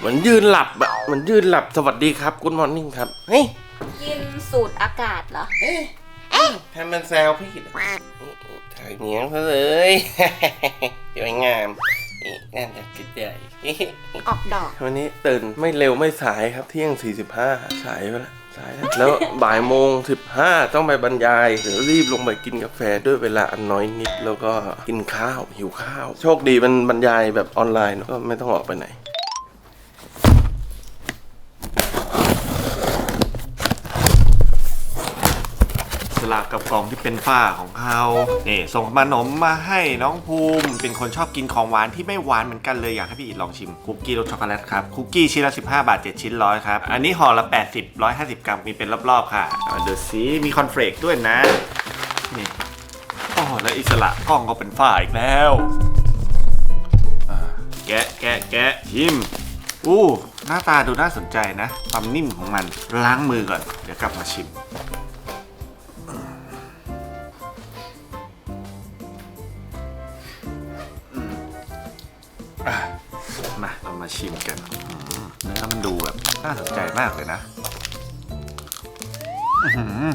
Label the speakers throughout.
Speaker 1: เหมือนยืนหลับอะเหมือนยืนหลับสวัสดีครับกุ o มอร์นิ่งครับ เฮ้ย
Speaker 2: กินสูตรอากาศเหรอ
Speaker 1: เอ๊ะทำมันแซวพี่ถ่ายเหนียงเขาเลย สวยงามนี่น่าจะคิดใหญ่
Speaker 2: ออกดอก
Speaker 1: วันนี้ตื่นไม่เร็วไม่สายครับเที่ยง 45 สายไปแล้วสายแล้วแล้วบ่ายโมง 15 ต้องไปบรรยายเดี๋ยวรีบลงไปกินกาแฟด้วยเวลาอันน้อยนิด แล้วก็กินข้าวหิวข้าว โชคดีมันบรรยายแบบออนไลน์เนอะก็ไม่ต้องออกไปไหน
Speaker 3: สลากกับกล่องที่เป็นฝ้าของเขาเนี่ส่งขนมมาให้น้องภูมิ เป็นคนชอบกินของหวานที่ไม่หวานเหมือนกันเลยอยากให้พี่อีทลองชิมคุกกี้รสช็อกโกแลตครับคุกกี้ชิ้นละ15 บาท 7 ชิ้นร้อยครับ อันนี้ห่อละ 80 150 กรัมมีเป็นรอบๆค่ะเอาดูสิมีคอนเฟลกด้วยนะนี่อ๋อแล้วอิสระกล้องก็เป็นฝ้าอีกแล้วแกะแกะแกะชิมอู้หน้าตาดูน่าสนใจนะ ความนิ่มของมันล้างมือก่อน เดี๋ยวกลับมาชิม อะมาเรามาชิมกันอืมเนื้อมันดูแบบน่าสนใจมากเลยนะอื้อหือ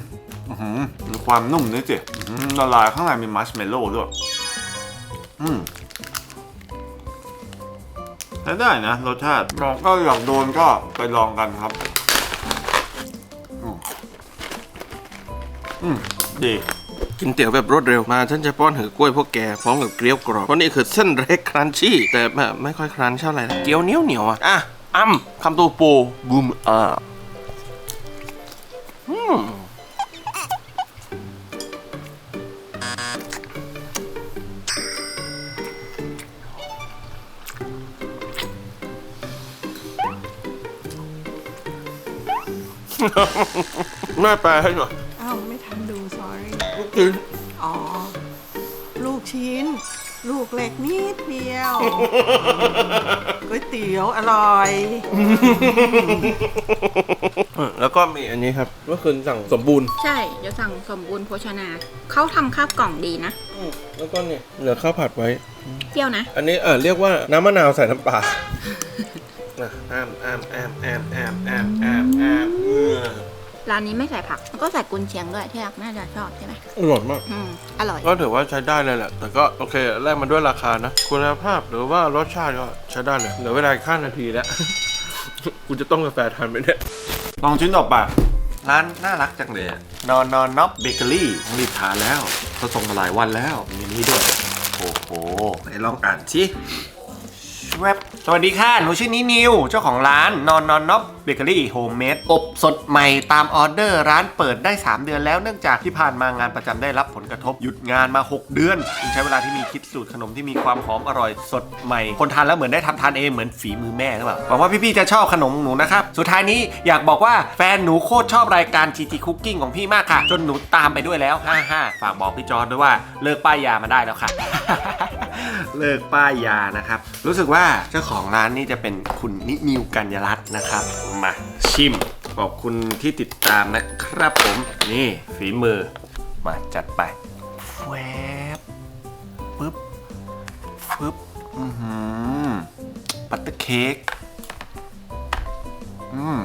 Speaker 3: อื้อหือมีความนุ่มด้วยจิอื้อหือละลายข้างในมีมัชเมลโล่ด้วยอืมใช้ได้นะรสชาติลองก็อยากโดนก็ไปลองกันครับ อืมอืมดี
Speaker 1: กินเตี๋ยวแบบรวดเร็วมาฉันจะป้อนหือกล้วยพวกแกพร้อมกับเกี๊ยวกรอบเพราะนี่คือเส้นเล็กครันชี่แต่แบบไม่ค่อยครันเท่าไหร่นะเกี๊ยวเหนียวเหนียวอะอะอ้ำคำตัวปูบูมอ่าอืมแม่แปลให้หน่อย กชิ้น
Speaker 4: อ๋อ ลูกชิ้น ลูกเล็กนิดเดียวก๋วยเตี๋ยวอร่อย
Speaker 1: เออแล้วก็มีอันนี้ครับเมื่อคืนสั่งสมบูรณ์
Speaker 2: ใช่ เดี๋ยวสั่งสมบูรณ์โภชนา เขาทำข้าวกล่องดีนะ
Speaker 1: แล้วก็เนี่ยเหลือข้าวผัดไว้
Speaker 2: เปรี้ยวนะ
Speaker 1: อันนี้เออเรียกว่าน้ำมะนาวใส่น้ำปลาอะอ้ามอ้ามอ้ามอ้ามอ้ามอ้ามอ้ามอ้ามเออ
Speaker 2: ร้านนี้ไม่ใส่ผักแล้วก็ใส่กุนเชียงด้วยที่รักน่าจะชอบใช่ไหม
Speaker 1: อร่อยมาก
Speaker 2: อืมอร่อย
Speaker 1: ก็ถือว่าใช้ได้เลยแหละ แต่ก็โอเคแลกมาด้วยราคานะ คุณภาพหรือว่ารสชาติก็ใช้ได้เลย เหลือเวลาอีกห้านาทีแล้ว กูจะต้มกาแฟทันไหมเนี่ย
Speaker 3: ลองชิ้นต่อไปร้านน่ารักจังเลยอะนอนนอนน็อปเบเกอรี่ต้องรีบทานแล้วเขาส่งมาหลายวันแล้วมีอันนี้ด้วย โอ้โหไหนลองอ่านสิ แวบสวัสดีค่ะ หนูชื่อนินิว เจ้าของร้านนอนนอนน็อปเบเกอรี่โฮมเมดอบสดใหม่ตามออเดอร์ร้านเปิดได้ 3 เดือนแล้วเนื่องจากที่ผ่านมางานประจำได้รับผลกระทบ หยุดงานมา 6 เดือนจึงใช้เวลาที่มีคิดสูตรขนมที่มีความหอมอร่อยสดใหม่ คนทานแล้วเหมือนได้ทำทานเองเหมือนฝีมือแม่หรือเปล่าหวังว่าพี่ๆจะชอบขนมหนูนะครับ สุดท้ายนี้อยากบอกว่าแฟนหนูโคตรชอบรายการ GT Cooking ของพี่มากค่ะ จนหนูตามไปด้วยแล้ว 55 ฝากบอกพี่จอร์ดด้วยว่าเลิกป้ายยามาได้แล้วค่ะ เลิกป้ายยานะครับ รู้สึกว่าเจ้าของร้านนี่จะเป็นคุณนินิวกัญญรัตน์นะครับ มาชิม ขอบคุณที่ติดตามนะครับผม นี่ฝีมือ มาจัดไปแวบปึ๊บปึ๊บอือหือบัตเตอร์เค้กอืม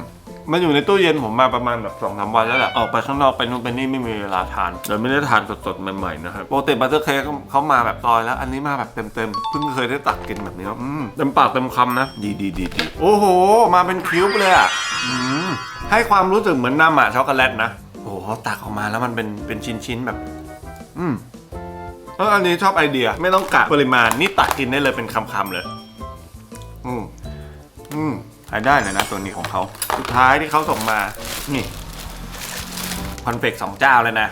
Speaker 3: มันอยู่ในตู้เย็นผมมาประมาณแบบสองสามวันแล้วแหละออกไปข้างนอกไปนู่นไปนี่ไม่มีเวลาทานเดี๋ยวไม่ได้ทานสดๆใหม่ๆนะครับปกติบัตเตอร์เค้กเขามาแบบซอยแล้ว อันนี้มาแบบเต็มๆเพิ่งเคยได้ตักกินแบบนี้อืมเต็มปากเต็มคำนะ ดีดีดีดีโอ้โห มาเป็นคิวบเลยอะอืมให้ความรู้สึกเหมือนน้ำอะช็อกโกแลตนะโอ้โหตักออกมาแล้วมันเป็นเป็นชิ้นๆแบบ อืมเอออันนี้ชอบไอเดียไม่ต้องกะปริมาณนี่ตักกินได้เลยเป็นคำๆเลย อืมอืม ใช้ได้เลยนะตัวนี้ของเขาสุดท้ายที่เขาส่งมา นี่คอนเฟกสองเจ้าเลยนะ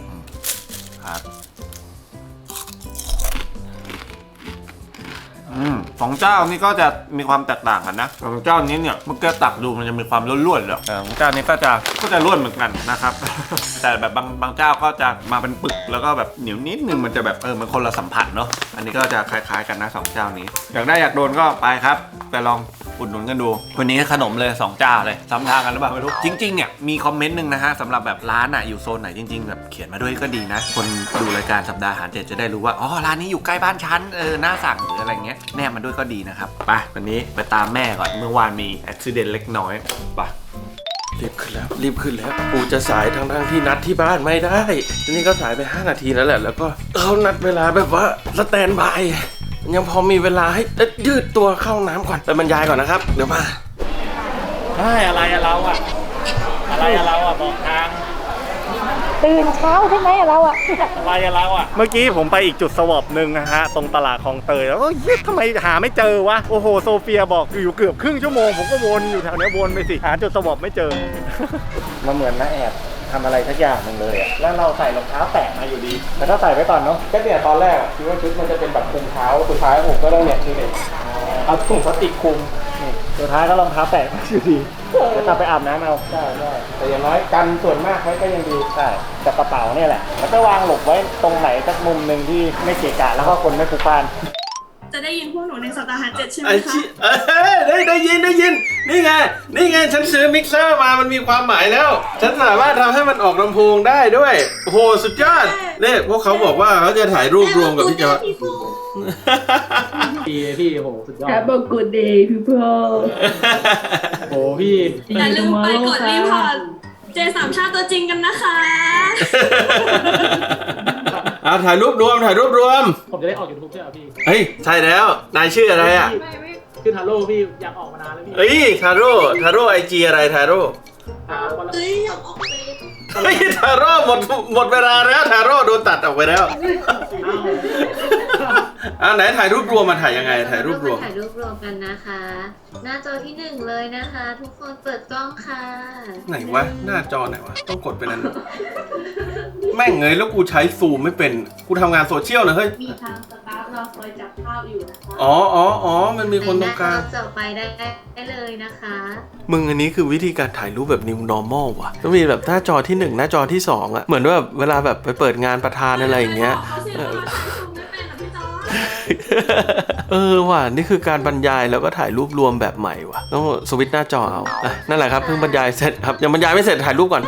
Speaker 3: อืมครับ สองเจ้านี่ก็จะมีความแตกต่างกันนะสองเจ้านี้เนี่ยเมื่อกี้ตักดูมันจะมีความร่วนๆเลยแต่ของเจ้านี้ก็จะก็จะร่วนเหมือนกันนะครับ แต่แบบบางบางเจ้าก็จะมาเป็นปึกแล้วก็แบบเหนียวนิดนึงมันจะแบบเออมันคนละสัมผัสเนาะอันนี้ก็จะคล้าย ๆ กันนะสองเจ้านี้ อยากได้อยากโดนก็ไปครับ ไปลอง อุดหนุนกันดู วันนี้ขนมเลยสองเจ้าเลยซ้ำทางกันหรือเปล่าไม่รู้ จริงๆเนี่ยมีคอมเมนต์หนึ่งนะฮะสำหรับแบบร้านอะอยู่โซนไหนจริงๆแบบเขียนมาด้วยก็ดีนะ คนดูรายการสัปดาห์อาหารเจ็ดจะได้รู้ว่าอ๋อร้านนี้อยู่ใกล้บ้านฉันเออน่าสั่งหรืออะไรเงี้ยแนบมาด้วยก็ดีนะครับไปวันนี้ไปตามแม่ก่อนเมื่อวานมีอุบิเหตุเล็กน้อยไป
Speaker 1: รีบขึ้นแล้ว รีบขึ้นแล้วกูจะสายทั้งทั้งๆที่นัดที่บ้านไม่ได้ทีนี้ก็สายไป 5 นาทีแล้วแหละ แล้วก็เขานัดเวลาแบบว่าสแตนบาย ยังพอมีเวลาให้เอ๊ะยืดตัวเข้าน้ำก่อนไปบรรยายก่อนนะครับ เดี๋ยวมา
Speaker 5: ใช่อะไรอะเราอะอะไรอะเราอะบอกทาง
Speaker 6: ตื่นเช้าใช่ไหมเราอะ
Speaker 5: อะไรอะเราอะเมื่อกี้ผมไปอีกจุดสวอปหนึ่งนะฮะ ตรงตลาดคลองเตยแล้วก็เฮ้ยทำไมหาไม่เจอวะ โอ้โห โซเฟียบอกอยู่เกือบครึ่งชั่วโมง ผมก็วนอยู่แถวเนี้ยวนไปสิ หาจุดสวอปไม่เจอมันเหมือนนะแอบ ทำอะไรสักอย่างหนึ่งเลยอะแล้วเราใส่รองเท้าแตะมาอยู่ดี แต่ถ้าใส่ไว้ก่อนเนาะก็เนี่ยตอนแรกอะคิดว่าชุดมันจะเป็นแบบคลุมเท้าสุดท้ายผมก็ต้องเนี่ยคือเนี่ยเอาถุงพลาสติกคลุมนี่สุดท้ายก็รองเท้าแตะมาอยู่ดีเดี๋ยวกลับไปอาบน้ำเอา ได้ได้แต่อย่างน้อยกันส่วนมากไว้ก็ยังดีใช่แต่กระเป๋าเนี่ยแหละ แล้วก็วางหลบไว้ตรงไหนสักมุมหนึ่งที่ไม่เกะกะแล้วก็คนไม่พลุกพล่าน
Speaker 7: จะได้ยินพวกหนูในสัปดาห์เจ็ดใช่ไหม
Speaker 1: ไอ
Speaker 7: คะ
Speaker 1: ชิเอ้ยได้ได้ยินได้ยิน นี่ไง นี่ไงฉันซื้อมิกเซอร์มามันมีความหมายแล้ว ฉันสามารถทำให้มันออกลำโพงได้ด้วย โอ้โห สุดยอดเนี่ยพวกเขาบอกว่าเขาจะถ่ายรูปรวมกับพี่จอร์ด
Speaker 8: พี่พี่โหสุดยอด
Speaker 6: Have a good day people
Speaker 8: โหพี่
Speaker 7: อย่าลืมไปกดรีพอร์ตเจสามชาติตัวจริงกันนะคะ
Speaker 1: เอาถ่ายรูปรวมถ่ายรูปรวม
Speaker 8: ผมจะได้ออกยูทูบใช่ไหมพี่
Speaker 1: เฮ้ยใช่แล้วนายชื่ออะไรอะ
Speaker 8: ชื่อทาโร่พี่อยากออกมานานแล้วพี่
Speaker 1: เฮ้ยทาโร่ทาโร่ไอจีอะไรทาโร่
Speaker 8: อ่าวันละ
Speaker 7: เฮ้ยอยากออกไป
Speaker 1: เฮ้ยทาโร่หมดหมดเวลาแล้วทาโร่โดนตัดออกไปแล้วอ่า ไหนถ่ายรูปรวมมาถ่ายยังไง ถ่ายรูปรวม
Speaker 9: ถ่ายรูปรวมกันนะคะ หน้าจอที่หนึ่งเลยนะคะ ทุกคนเปิดกล้องค่ะ
Speaker 1: ไหนวะ หน้าจอไหนวะ ต้องกดไปนั้น แม่งเงยแล้วกูใช้ซูมไม่เป็น กูทำงานโซเชียลนะเฮ้ย
Speaker 9: มีทางสตาฟรอคอยจับภาพอยู่นะคะ
Speaker 1: อ๋ออ๋ออ๋อมันมีคนตรงกลาง
Speaker 9: ในหน้จอไปได้ได้เลยนะคะ
Speaker 1: มึงอันนี้คือวิธีการถ่ายรูปแบบ new normal ว่ะต้องมีแบบหน้าจอที่หนึ่งหน้าจอที่สองอะเหมือนว่าแบบเวลาแบบไปเปิดงานประธานอะไรอย่างเงี้ย
Speaker 7: เขาสิว่าใช้ซูมไม่เป็นอะพี่จอร์จ
Speaker 1: เออว่ะนี่คือการบรรยายแล้วก็ถ่ายรูปรวมแบบใหม่ว่ะต้องสวิตช์หน้าจอเอาอะนั่นแหละครับเพิ่งบรรยายเสร็จครับยังบรรยายไม่เสร็จถ่ายรูปก่อน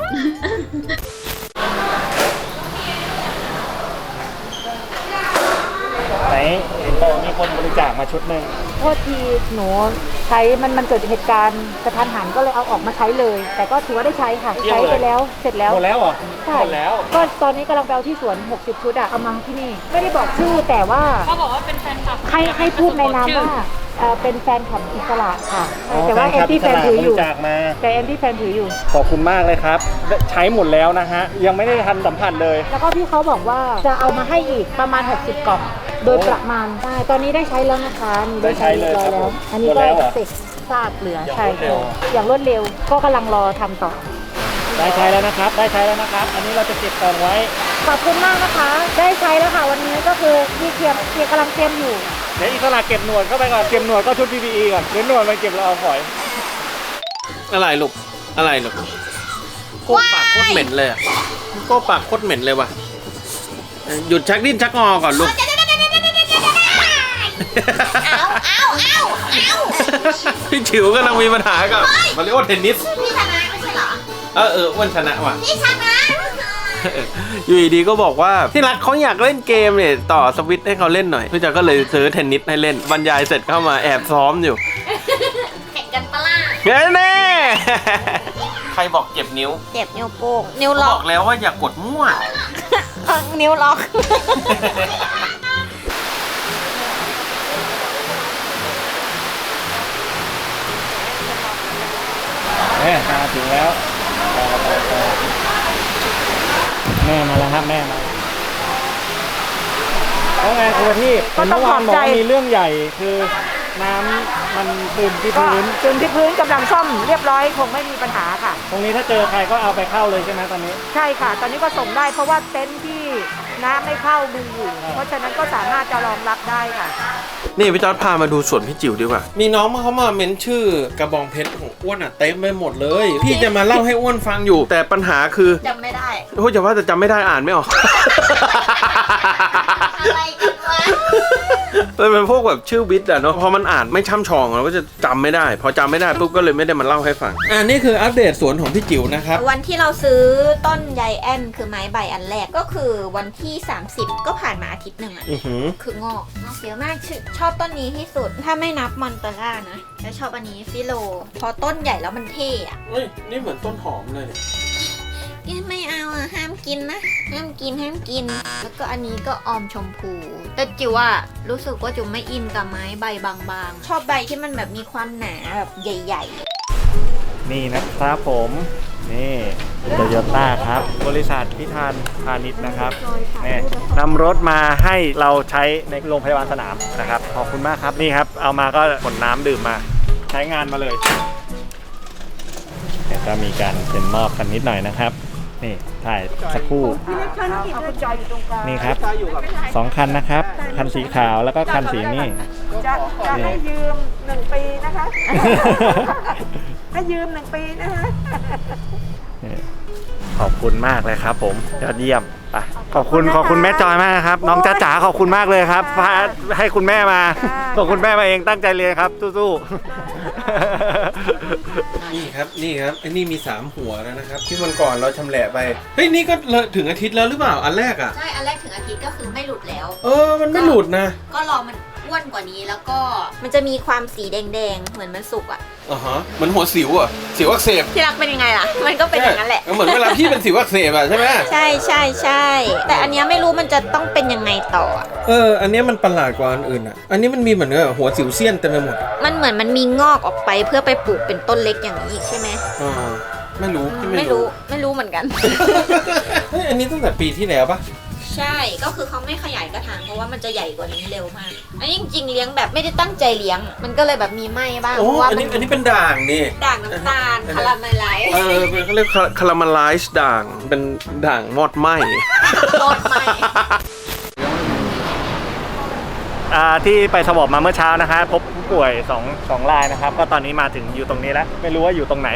Speaker 5: ไหนเห็นบอกมีคนบริจาคมาชุดหนึ่ง
Speaker 6: โทษทีหนู ใช้มันมันเกิดเหตุการณ์กระทันหันก็เลยเอาออกมาใช้เลย แต่ก็ถือว่าได้ใช้ค่ะใช้ไปแล้วเสร็จแล้ว
Speaker 5: หมดแล้วเหรอ
Speaker 6: ใช่
Speaker 5: หมดแล้ว
Speaker 6: ก็ตอนนี้กำลังไปเอาที่สวน 60 ชุดอะเอามาที่นี่ ไม่ได้บอกชื่อแต่ว่า
Speaker 7: เขาบอกว่าเป็นแฟนคลับ
Speaker 6: ให้ให้พูดในนามว่าเอ่อเป็นแฟนคลับอิสระค่ะ แต่ว่าแอนตี้แฟนถืออยู่
Speaker 5: บริจาคมา
Speaker 6: แต่แอนตี้แฟนถืออยู่
Speaker 5: ขอบคุณมากเลยครับ ใช้หมดแล้วนะฮะ ยังไม่ได้ทันสัมผัสเลย
Speaker 6: แล้วก็พี่เขาบอกว่าจะเอามาให้อีกประมาณ 60 กล่อง โดยประมาณใช่ตอนนี้ได้ใช้แล้วนะคะมีได้ใช้เรียบร้อยแล้ว อันนี้ก็
Speaker 5: หมดแล้วเหรอ
Speaker 6: เสร็จซากเหลือ
Speaker 5: อย่าง
Speaker 6: ใช่
Speaker 5: รวดเร็ว
Speaker 6: อย่างรวดเร็วก็กำลังรอทำต่อ
Speaker 5: ได้ใช้แล้วนะครับ ได้ใช้แล้วนะครับ อันนี้เราจะเก็บกล่องไว้
Speaker 6: ขอบคุณมากนะคะ ได้ใช้แล้วค่ะวันนี้ก็คือพี่เทียมเทียมกำลังเตรียมอยู่
Speaker 5: เดี๋ยวอิสระเก็บหนวดเข้าไปก่อน เก็บหนวดก็ชุด PPE ก่อนเดี๋ยวหนวดมันเก็บเราเอาฝอย
Speaker 1: อะไรลูก อะไรลูกโก้ปากโคตรเหม็นเลยอะโก้ปากโคตรเหม็นเลยว่ะเอ่อหยุดชักดิ้นชักงอก่อนลูก
Speaker 2: เอาเอาเอาเอา
Speaker 1: พี่จิ๋วกำลังมีปัญหากับมาริโอเทนนิส
Speaker 2: พี่ชนะไม่ใช่เหรอ
Speaker 1: เออเอออ้วันชนะว่ะ
Speaker 2: พี่ชนะ
Speaker 1: อยู่ดีๆก็บอกว่าที่รักเขาอยากเล่นเกมเนี่ยต่อสวิตช์ให้เขาเล่นหน่อยพี่จ๋าก็เลยซื้อเทนนิสให้เล่นบรรยายเสร็จเข้ามาแอบซ้อมอยู่
Speaker 2: แข่งกันปะล่ะ
Speaker 1: เฮ้ยแน่ใครบอกเจ็บนิ้ว
Speaker 2: เจ็บนิ้วโป้งนิ้ว
Speaker 1: บ
Speaker 2: ล็อ
Speaker 1: อกกแล้วว่าอย่ากกดมั่ว
Speaker 2: นิ้วล็อก
Speaker 5: ม่มาถึงแล้วแม่มาแล้วครับแม่มาแล้วไงคุณพี่
Speaker 6: ก็ต้อง
Speaker 5: เมื่อวานบอกว่า
Speaker 6: ขอบใจ
Speaker 5: มีเรื่องใหญ่คือน้ำมันซึมที่
Speaker 6: ก็
Speaker 5: พื้น
Speaker 6: จนที่พื้นกำลังซ่อมเรียบร้อยคงไม่มีปัญหาค่ะ
Speaker 5: ตรงนี้ถ้าเจอใครก็เอาไปเข้าเลยใช่ไหมตอนนี้
Speaker 6: ใช่ค่ะ ตอนนี้ก็ส่งได้เพราะว่าเต็นท์ที่ น้ำไม่เข้ามีอยู่เพราะฉะนั้นก็สามารถจะรองรับได้ค่ะ
Speaker 1: นี่พี่จอร์ดพามาดูสวนพี่จิ๋วดีกว่า มีน้องมาเขามาเม้นชื่อกระบองเพชรของอ้วนอะเต็มไปหมดเลย พี่จะมาเล่าให้อ้วนฟังอยู่ แต่ปัญหาคือ
Speaker 2: จำไม่ได้
Speaker 1: โอ้ยอย่าว่าแต่จำไม่ได้อ่านไม่ออก
Speaker 2: อะไรกันวะ
Speaker 1: มันเป็นพวกแบบชื่อวิทย์อะเนาะพอมันอ่านไม่ช่ำชองเราก็จะจำไม่ได้ พอจำไม่ได้ปุ๊บก็เลยไม่ได้มาเล่าให้ฟัง อ่านี่คืออัปเดตสวนของพี่จิ๋วนะครับ
Speaker 2: วันที่เราซื้อต้นไยแอนคือไม้ใบอันแรกก็คือวันที่ 30 ก็ผ่านมาอาทิตย์หนึ่งอะ
Speaker 1: อือหือ
Speaker 2: คืองอกงอกเยอะมากชอชอบต้นนี้ที่สุด ถ้าไม่นับมอนเตล่านะแล้วชอบอันนี้ฟิโล พอต้นใหญ่แล้วมันเท่อะ
Speaker 1: เฮ้ย นี่เหมือนต้นหอมเลย
Speaker 2: กินไม่เอาอะห้ามกินนะ ห้ามกินห้ามกิน แล้วก็อันนี้ก็ออมชมพู แต่จิวอะรู้สึกว่าจิวไม่อินกับไม้ใบบางๆ ชอบใบที่มันแบบมีความหนาแบบใหญ่
Speaker 5: นี่นะครับผม นี่โตโยต้าครับ บริษัทพิธานพาณิชย์นะครับนี่นำรถมาให้เราใช้ในโรงพยาบาลสนามนะครับ ขอบคุณมากครับ นี่ครับ เอามาก็ขนน้ำดื่มมา ใช้งานมาเลยเดี๋ยวก็มีการเซ็นมอบกันนิดหน่อยนะครับ นี่ถ่ายสักครู่นี่ครับสองคันนะครับ คันสีขาวแล้วก็คันสีนี่
Speaker 4: จะจะให้ยืมหนึ่งปีนะคะ ให้ยืมหนึ่งปีนะคะ
Speaker 5: นี่ขอบคุณมากเลยครับ ผมยอดเยี่ยมไปขอบคุณขอบคุณแม่จอยมากครับ น้องจ้าจ๋าขอบคุณมากเลยครับพาให้คุณแม่มาขอบคุณแม่มาเองตั้งใจเรียนครับสู้ๆ
Speaker 1: นี่ครับนี่ครับไอ้นี่มี3หัวแล้วนะครับ ที่วันก่อนเราชำแหละไปเฮ้ยนี่ก็เลยถึงอาทิตย์แล้วหรือเปล่าอันแรกอะ
Speaker 2: ๆใช่ อันแรกถึงอาทิตย์ก็คือไม่หลุดแล้ว
Speaker 1: เออมันไม่หลุดนะ
Speaker 2: ก็รอมัน อ้วนกว่านี้แล้วก็มันจะมีความสีแดงๆ เหมือนมันสุกอะ
Speaker 1: อ่าฮะเหมือนหัวสิวอะสิวอักเสบ
Speaker 2: ที่รักเป็นยังไงล่ะ มันก็เป็นอย่างนั้นแหละ
Speaker 1: เหมือนเวลาพี่เป็นสิวอักเสบอะใช่ไหม
Speaker 2: ใช่ใช่ใช่แต่อันเนี้ยไม่รู้มันจะต้องเป็นยังไงต่ออะ
Speaker 1: เออ อันเนี้ยมันประหลาดกว่าอันอื่นอะ อันนี้มันมีเหมือนกับหัวสิวเซียนเต็มไปหมดอะ
Speaker 2: มันเหมือนมันมีงอกออกไปเพื่อไปปลูกเป็นต้นเล็กอย่างนี้อีกใช่ไหม
Speaker 1: อ่าไม่รู้พี่
Speaker 2: ไม่รู้ ไม่รู้เหมือนกัน
Speaker 1: เฮ้ยอันนี้ตั้งแต่ปีที่แล้วปะ
Speaker 2: ใช่ก็คือเขาไม่ขยายกระถางเพราะว่ามันจะใหญ่กว่านี้เร็วมากอันนี้จริงๆเลี้ยงแบบไม่ได้ตั้งใจเลี้ยง มันก็เลยแบบมีไหม้บ้าง
Speaker 1: โอ้
Speaker 2: เพราะว่า
Speaker 1: อัน
Speaker 2: มั
Speaker 1: นี้อันนี้เป็นด่างนี่
Speaker 2: ด่างน้ำตาลคาราเมลไลซ์
Speaker 1: เออเป็นเขาเรียกคาราเมลไลซ์ด่าง เป็นด่างมอดไหม
Speaker 2: โคตรไหม้
Speaker 5: อ่าที่ไปสวอปมาเมื่อเช้านะคะพบผู้ ป่วย2 2รายนะครับ ก็ตอนนี้มาถึงอยู่ตรงนี้แล้ว ไม่รู้ว่าอยู่ตรงไหน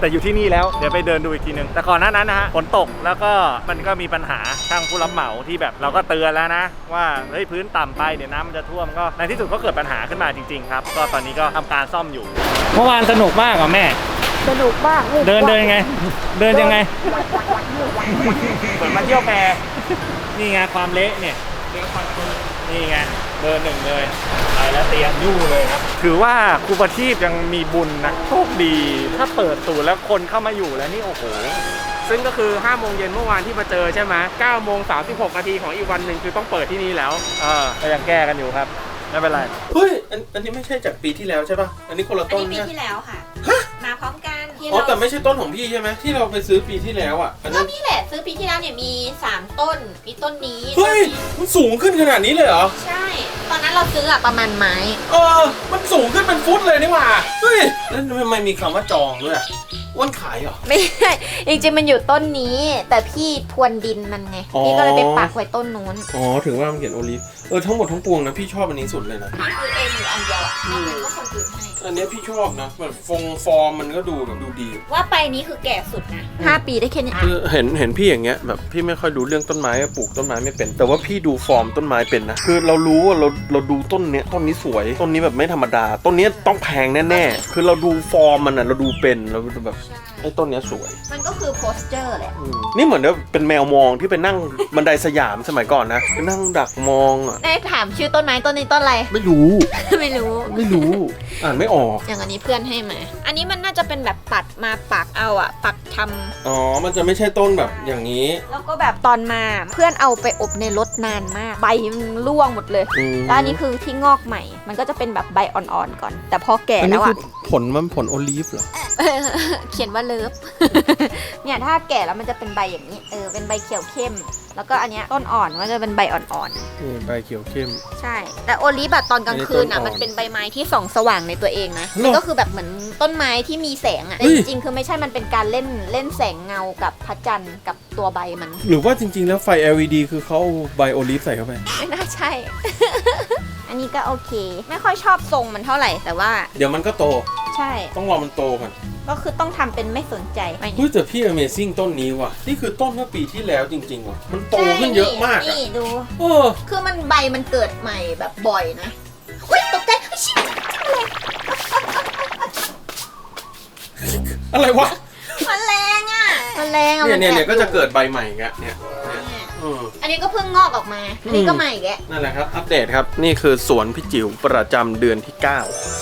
Speaker 5: แต่อยู่ที่นี่แล้ว เดี๋ยวไปเดินดูอีกทีนึง แต่ก่อนหน้านั้นนะฮะ ฝนตก แล้วก็มันก็มีปัญหาทางผู้รับเหมาที่แบบเราก็เตือนแล้วนะ ว่า เฮ้ย พื้นต่ำไป เดี๋ยวน้ำมันจะท่วม ก็ในที่สุดก็เกิดปัญหาขึ้นมาจริงๆครับ ก็ตอนนี้ก็ทำการซ่อมอยู่ เมื่อวานสนุกมากอะแม่
Speaker 6: สนุกมากนี่
Speaker 5: เดินเดินยังไง เดินยังไง เหมือนมาเที่ยวแพนี่ไงความเละเนี่ย นี่ไงเบอร์หนึ่งเลยไป แล้วเตรียมยู่เลยครับ ถือว่าครูประทีปยังมีบุญนะโชคดี ถ้าเปิดตูแล้วคนเข้ามาอยู่แล้วนี่โอ้โห
Speaker 8: ซึ่งก็คือ5โมงเย็นเมื่อวานที่มาเจอใช่ไหม9โมง36นาทีของอีกวันหนึ่งคือต้องเปิดที่นี่แล้ว
Speaker 5: เออก็ยังแก้กันอยู่ครับไม่เป็นไร
Speaker 1: เฮ้ยอันอันนี้ไม่ใช่จากปีที่แล้วใช่ปะอันนี้คนละ
Speaker 2: อัน
Speaker 1: ต้น
Speaker 2: นี้ปี
Speaker 1: ใช่
Speaker 2: ที่แล้วค่ะ มาพร้อมกันที่
Speaker 1: อ๋อ
Speaker 2: เรา
Speaker 1: แต่ไม่ใช่ต้นของพี่ใช่ไหมที่เราไปซื้อปีที่แล้วอะ อัน
Speaker 2: ก็
Speaker 1: นั้น
Speaker 2: นี่แหละซื้อปีที่แล้วเนี่ยมี 3 ต้น มีต้นนี้
Speaker 1: เฮ้ยมันสูงขึ้นขนาดนี้เลยเหรอ
Speaker 2: ใช่ ตอนนั้นเราซื้ออะประมาณไม้
Speaker 1: เออ มันสูงขึ้นเป็นฟุตเลยนี่หว่า เฮ้ย แล้วทำไมมีคำว่าจองด้วยอะ อ้วนขายเหรอ
Speaker 2: ไม่ใช่จริงๆมันอยู่ต้นนี้ แต่พี่พรวนดินมันไง
Speaker 1: อ๋อ
Speaker 2: พี่ก็เลยไปปักไว้ต้นนู้น
Speaker 1: อ๋อถึงว่ามันเขียนโอลิฟเออทั้งหมดทั้งปวงนะพี่ชอบอันนี้สุดเลยนะ
Speaker 2: พี่ซื้อเองอยู่อันเดียวอะนอกนั้นก็คนอื่นให้
Speaker 1: อันเนี้ยพี่ชอบนะแบบฟงฟอร์มมันก็ดูแบบดูดี
Speaker 2: ว่าไปนี้คือแก่สุดนะ5ปีได้แค่นี้
Speaker 1: คือเห็นเห็นพี่อย่างเงี้ยแบบพี่ไม่ค่อยดูเรื่องต้นไม้ปลูกต้นไม้ไม่เป็น แต่ว่าพี่ดูฟอร์มต้นไม้เป็นนะคือเรารู้ว่าเราเราดูต้นเนี้ยต้นนี้สวยต้นนี้แบบไม่ธรรมดา ต้นเนี้ยต้องแพงแน่ๆคือเราดูฟอร์มมันอะเราดูเป็นเราดูแบบ
Speaker 2: ใช่
Speaker 1: ไอ้ต้นเนี้ยสวย
Speaker 2: มันก็คือโพสเจอร์แหละ
Speaker 1: อืมนี่เหมือนว่าเป็นแมวมองที่ไปนั่งบันไดสยามสมัยก่อนนะไปนั่งดักมองอะ
Speaker 2: ได้ถามชื่อต้นไม้ต้นนี้ต้นอะไร
Speaker 1: ไม่รู้
Speaker 2: ไม่รู้
Speaker 1: ไม่รู้ อ่านไม่ออก
Speaker 2: อย่างอันนี้เพื่อนให้มา อันนี้มันน่าจะเป็นแบบปัดมาปักเอาอะปักทำ
Speaker 1: อ๋อ มันจะไม่ใช่ต้นแบบอย่างนี้
Speaker 2: แล้วก็แบบตอนมาเพื่อนเอาไปอบในรถนานมาก ใบมันร่วงหมดเลย
Speaker 1: อืม
Speaker 2: แล้วอันนี้คือที่งอกใหม่ มันก็จะเป็นแบบใบอ่อนๆก่อน แต่พอแก่
Speaker 1: อัน
Speaker 2: แล้
Speaker 1: นี้
Speaker 2: ว
Speaker 1: คื
Speaker 2: อะ
Speaker 1: อผลมันผลโอลีฟเหรอ
Speaker 2: เขียนว่าเลิฟ เนี่ยถ้าแก่แล้วมันจะเป็นใบอย่างนี้ เออ เป็นใบเขียวเข้ม แล้วก็อันเนี้ยต้นอ่อนมันจะเป็นใบอ่อน
Speaker 1: นี่ใบเขียวเข้ม
Speaker 2: ๆ ใช่ แต่โอลิฟแบบตอนกลางคืนอะ
Speaker 1: อันนี้ต้นอ่อน
Speaker 2: มันเป็นใบไม้ที่ส่องสว่างในตัวเองนะ
Speaker 1: หรอ
Speaker 2: มันก็คือแบบเหมือนต้นไม้ที่มีแสงอะ
Speaker 1: เฮ้
Speaker 2: แต่
Speaker 1: ย
Speaker 2: จริงๆ คือไม่ใช่ มันเป็นการเล่นเล่นแสงเงากับพระจันทร์กับตัวใบมัน
Speaker 1: หรือว่าจริง ๆ แล้วไฟ LED คือเขาเอาใบโอลีฟใส่เข้าไป
Speaker 2: ไม่น่าใช่ อันนี้ก็โอเค ไม่ค่อยชอบทรงมันเท่าไหร่แต่ว่า
Speaker 1: เดี๋ยวมันก็โต
Speaker 2: ใช่
Speaker 1: ต้องรอมันโตก่อน
Speaker 2: ก็คือต้องทำเป็นไม่สนใจไป
Speaker 1: เฮ้ยแต่พี่ Amazing ต้นนี้ว่ะ นี่คือต้นเมื่อปีที่แล้วจริงๆว่ะ มันโตขึ้นเยอะมากอะ
Speaker 2: นี่ดู
Speaker 1: โอ้
Speaker 2: คือมันใบมันเกิดใหม่แบบบ่อยนะอุ้ยตกใจอุ๊ยชิบ
Speaker 1: อะไรวะ
Speaker 2: มันแรงอะมันแรงอะ
Speaker 1: เนี่ยเนี่ย
Speaker 2: มั
Speaker 1: เนี่ย
Speaker 2: แอบ
Speaker 1: ก็จะเกิดใบใหม่อีกแล้วเนี่ยเนี่ยเออ
Speaker 2: อันนี้ก็เพิ่งงอกออกมา อันนี้ก็ใหม่อีกแล้ว
Speaker 1: นั่นแหละครับ อัปเดตครับ นี่คือสวนพี่จิ๋วประจำเดือนที่ 9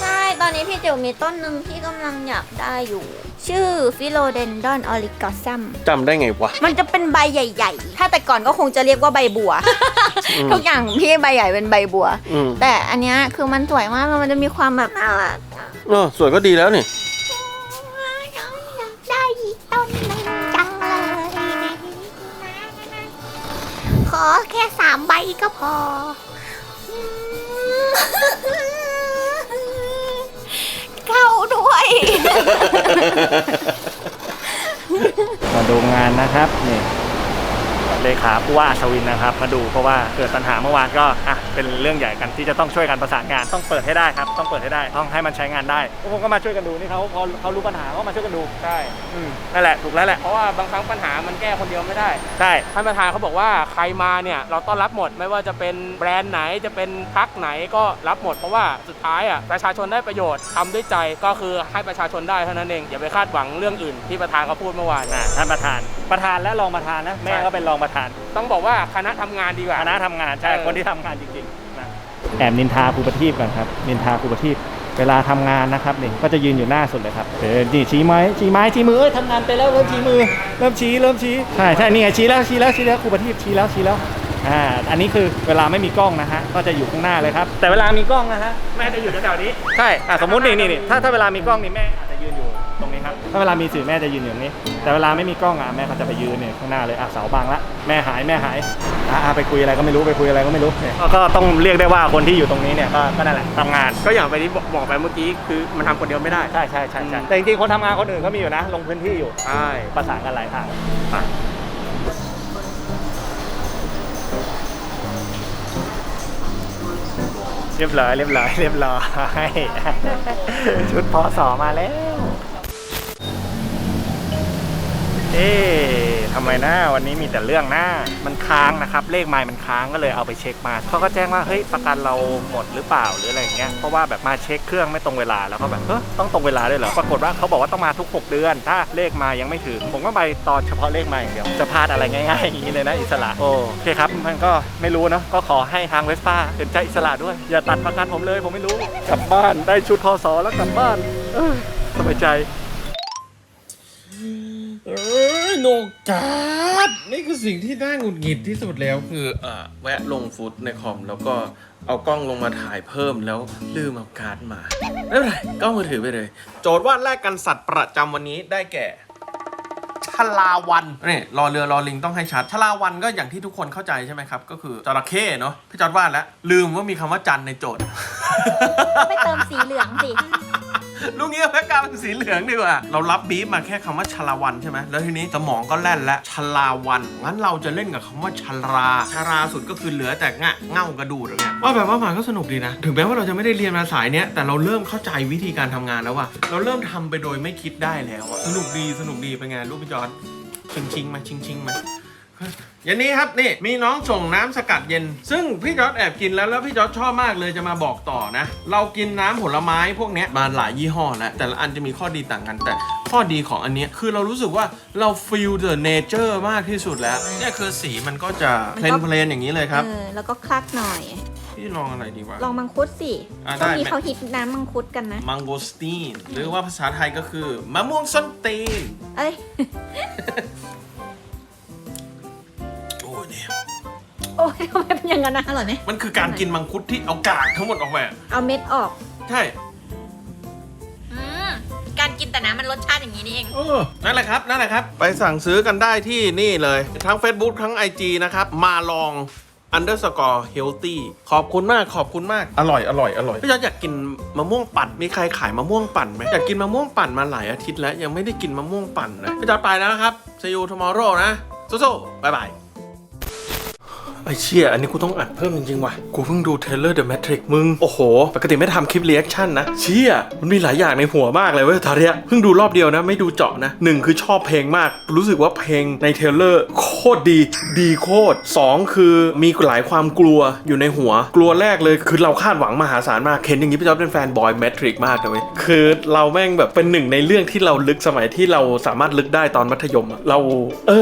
Speaker 2: ใช่ต อนนี้พี่จิ๋วมีต้นหนึ่งที่กำลังอยากได้อยู่ ชื่อฟิโลเดนดอนออริกอซัม
Speaker 1: จำได้ไงวะ
Speaker 2: มันจะเป็นใบใหญ่ ๆ ถ้าแต่ก่อนก็คงจะเรียกว่าใบบัว ทุกอย่างของพี่ใบใหญ่เป็นใบบัว
Speaker 1: อืม
Speaker 2: แต่อันเนี้ยคือมันสวยมากมันจะมีความแบบน่ารัก
Speaker 1: เออสวยก็ดีแล้วนี่
Speaker 2: ได้อีกต้นหนึ่งจังเลย ขอแค่สามใบก็พออืม
Speaker 5: มาดูงานนะครับนี่ เลขาผู้ว่าอัศวินนะครับ มาดูเพราะว่าเกิดปัญหาเมื่อวานก็อะเป็นเรื่องใหญ่กันที่จะต้องช่วยกันประสานงานต้องเปิดให้ได้ครับ ต้องเปิดให้ได้ต้องให้มันใช้งานได้พวกผมก็มาช่วยกันดูนี่เขาพอเขารู้ปัญหาเขาก็มาช่วยกันดู
Speaker 8: ใช่
Speaker 5: อืมนั่นแหละถูกแล้วแหละ
Speaker 8: เพราะว่าบางครั้งปัญหามันแก้คนเดียวไม่ได้
Speaker 5: ใช่
Speaker 8: ท่านประธานเขาบอกว่าใครมาเนี่ยเราต้อนรับหมดไม่ว่าจะเป็นแบรนด์ไหนจะเป็นพักไหนก็รับหมดเพราะว่าสุดท้ายอะประชาชนได้ประโยชน์ทำด้วยใจก็คือให้ประชาชนได้เท่านั้นเองอย่าไปคาดหวังเรื่องอื่นที่ประธานเขาพูดเมื่อวาน
Speaker 5: อะท่านประธานประธานและรองประธานนะแม่ก็เป็นรองประธาน
Speaker 8: ต้องบอกว่าคณะทำงานดีกว่า
Speaker 5: คณะทำงานใช่
Speaker 8: เออ
Speaker 5: คนที่ทำงานจริงๆนะแอบนินทาครูประทีปก่อนครับนินทาครูประทีปเวลาทำงานนะครับนี่ก็จะยืนอยู่หน้าสุดเลยครับเออนี่ชี้ไม้ชี้ไม้ชี้มือเอ้ยทำงานไปแล้วเริ่มชี้มือ เริ่มชี้เริ่มชี้ใช่ใช่นี่ไงชี้แล้วชี้แล้วชี้แล้วครูประทีปชี้แล้วชี้แล้วอ่าอันนี้คือเวลาไม่มีกล้องนะฮะก็จะอยู่ข้างหน้าเลยครับ แต่เวลามีกล้องนะฮะแม่จะอยู่แถวๆนี้ใช่อะสมมตินี่นี่นี่ถ้าถ้าเวลามีกล้องนี่แม่อาจจะยืนอยู่ตรงนี้ครับถ้าเวลามีสื่อแม่จะยืนอยู่ตรงนี้ แต่เวลาไม่มีกล้องอะแม่เขาจะไปยืนเนี่ยข้างหน้าเลยอะเสาบังละแม่หายแม่หายอะอะไปคุยอะไรก็ไม่รู้ไปคุยอะไรก็ไม่รู้เนี่ยก็ก็ต้องเรียกได้ว่าคนที่อยู่ตรงนี้เนี่ยก็ก็นั่นแหละทำงาน
Speaker 8: ก็อย่างไปที่บอกบอกไปเมื่อกี้คือมันทำคนเดียวไม่ได้
Speaker 5: ใช่ใช่ใช่ใช่แต่จริงๆคนทำงานคนอื่นก็มีอยู่นะ ลงพื้นที่อยู่
Speaker 8: ใช่
Speaker 5: ประสานกันหลายทางไปเรียบร้อยเรียบร้อยเรียบร้อย ชุดพอสอมาแล้ว เอ๊ทำไมนะวันนี้มีแต่เรื่องหน้ามันค้างนะครับ เลขไมล์มันค้างก็เลยเอาไปเช็คมาเขาก็แจ้งว่าเฮ้ยประกันเราหมดหรือเปล่าหรืออะไรอย่างเงี้ยเพราะว่าแบบมาเช็คเครื่องไม่ตรงเวลาแล้วก็แบบเออต้องตรงเวลาด้วยเหรอปรากฏว่าเขาบอกว่าต้องมาทุก 6 เดือน ถ้าเลขมายังไม่ถึง ผมก็ไปตอนเฉพาะเลขมาอย่างเดียวจะพลาดอะไรง่ายๆอย่างนี้เลยนะอิสระโอเคครับมันก็ไม่รู้เนาะก็ขอให้ทางเวสป้าเห็นใจอิสระด้วย อย่าตัดประกันผมเลยผมไม่รู้กลับบ้านได้ชุดพอสอแล้วกลับบ้านสบายใจ
Speaker 1: โนกาดนี่คือสิ่งที่น่าหงุดหงิดที่สุดแล้วคืออ่าแวะลงฟุตในคอมแล้วก็เอากล้องลงมาถ่ายเพิ่มแล้วลืมเอาการ์ดมาไม่เป็นไรกล้องมือถือไปเลย โจทย์วาดแรกกันสัตว์ประจำวันนี้ได้แก่ชลาวันนี่รอเรือรอลิงต้องให้ชัดชลาวันก็อย่างที่ทุกคนเข้าใจใช่ไหมครับ ก็คือจระเข้เนาะพี่จอร์ดวาดแล้วลืมว่ามีคำว่าจันทร์ในโจทย์
Speaker 2: ไปเติมสีเหลืองสิ
Speaker 1: ลูกนี้เอาแพ็กกาเป็นสีเหลืองดีกว่า เรารับบีฟมาแค่คำว่าชลาวันใช่ไหมแล้วทีนี้สมองก็แล่นและชลาวัน งั้นเราจะเล่นกับคำว่าชราชราสุดก็คือเหลือแต่งะเง่ากระดูดอย่างเงี้ยว่าแบบว่ามันก็สนุกดีนะ ถึงแม้ว่าเราจะไม่ได้เรียนมาสายเนี้ยแต่เราเริ่มเข้าใจวิธีการทำงานแล้วว่าเราเริ่มทำไปโดยไม่คิดได้แล้วอะสนุกดีสนุกดีเป็นไงลูกพี่จอร์ดชิงชิงมาชิงชิงมา อย่างนี้ครับนี่มีน้องส่งน้ำสกัดเย็น ซึ่งพี่จอร์ดแอบกินแล้วแล้วพี่จอร์ดชอบมากเลยจะมาบอกต่อนะ เรากินน้ำผลไม้พวกเนี้ยมาหลายยี่ห้อแล้วแต่ละอันจะมีข้อดีต่างกัน แต่ข้อดีของอันเนี้ยคือเรารู้สึกว่าเรา feel the nature มากที่สุดแล้วเนี่ยคือสีมันก็จะเพลนเพลนๆอย่างนี้เลยครับ
Speaker 2: เออแล้วก็คลักหน่อย
Speaker 1: พี่ลองอะไรดีวะ
Speaker 2: ลองมังคุดสิ
Speaker 1: อะ
Speaker 2: ช่วง
Speaker 1: ได้
Speaker 2: นี้
Speaker 1: ไหม
Speaker 2: เขาฮิตน้ำมังคุดกันนะ
Speaker 1: มังโกสตีน หรือว่าภาษาไทยก็คือมะม่วงส้นตีน
Speaker 2: เอ้ย ทำไมเป็นอย่างนั้นนะอร่อยไหม
Speaker 1: มันคือการกินมังคุดที่เอากากทั้งหมดออกมา
Speaker 2: เอาเม็ดออก
Speaker 1: ใช่
Speaker 2: อืมการกินแต่น้ำมันรสชาติอย่างนี้นี่เอง
Speaker 1: เออนั่นแหละครับ นั่นแหละครับ ไปสั่งซื้อกันได้ที่นี่เลย ทั้ง Facebook ทั้ง IG นะครับ มาลอง underscore healthy ขอบคุณมาก ขอบคุณมาก อร่อย อร่อย อร่อยพี่จอร์จอยากกินมะม่วงปั่น มีใครขายมะม่วงปั่นไหมอยากกินมะม่วงปั่นมาหลายอาทิตย์แล้ว ยังไม่ได้กินมะม่วงปั่นเลยพี่จอร์จไปแล้วนะครับ see you tomorrow นะสู้ๆบ๊ายบาย ไอเชี่ยอันนี้กูต้องอัดเพิ่มจริงๆว่ะ กูเพิ่งดูเทเลอร์เดอะแมทริกมึง โอ้โห ปกติไม่ทำคลิปเรีแอคชั่นนะ เชี่ยมันมีหลายอย่างในหัวมากเลยเว้ยทาเรียเพิ่งดูรอบเดียวนะ ไม่ดูเจาะนะหนึ่งคือชอบเพลงมาก รู้สึกว่าเพลงในเทเลอร์โคตรดี ดีโคตรสองคือมีหลายความกลัวอยู่ในหัว กลัวแรกเลยคือเราคาดหวังมหาศาลมากเห็นอย่างนี้พี่จ๊อบเป็นแฟนบอยแมทริกมากเลยคือเราแม่งแบบเป็นหนึ่งในเรื่องที่เราลึกสมัยที่เราสามารถลึกได้ตอนมัธยมอะเราเอ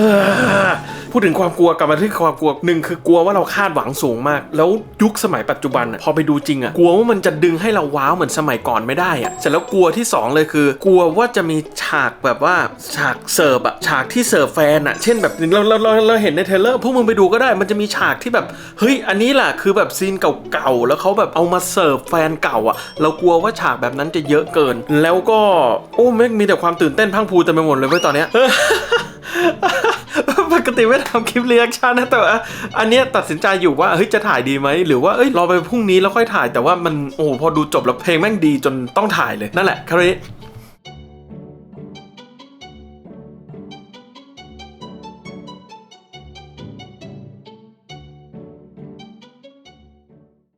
Speaker 1: อ พูดถึงความกลัวกลับมาที่ความกลัวหนึ่งคือกลัวว่าเราคาดหวังสูงมาก แล้วยุคสมัยปัจจุบันอะพอไปดูจริงอะกลัวว่ามันจะดึงให้เราว้าวเหมือนสมัยก่อนไม่ได้อะเสร็จแล้วกลัวที่สองเลยคือ กลัวว่าจะมีฉากแบบว่าฉากเสิร์ฟอะฉากที่เสิร์ฟแฟนอะเช่นแบบเราเราเราเราเห็นในเทรเลอร์พวกมึงไปดูก็ได้มันจะมีฉากที่แบบเฮ้ยอันนี้แหละคือแบบซีนเก่าๆแล้วเขาแบบเอามาเสิร์ฟแฟนเก่าอะเรากลัวว่าฉากแบบนั้นจะเยอะเกิน แล้วก็โอ้แม่มีแต่ความตื่นเต้นพังพูเต็มไปหมดเลยเว้ยตอนเนี้ย ปกติไม่ทำคลิปเรียกชั่นนะแต่ว่าอันเนี้ยตัดสินใจอยู่ว่าเฮ้ยจะถ่ายดีไหมหรือว่าเอ้ยรอไปพรุ่งนี้แล้วค่อยถ่ายแต่ว่ามันโอ้โหพอดูจบแล้วเพลงแม่งดีจนต้องถ่ายเลยนั่นแหละคราวนี้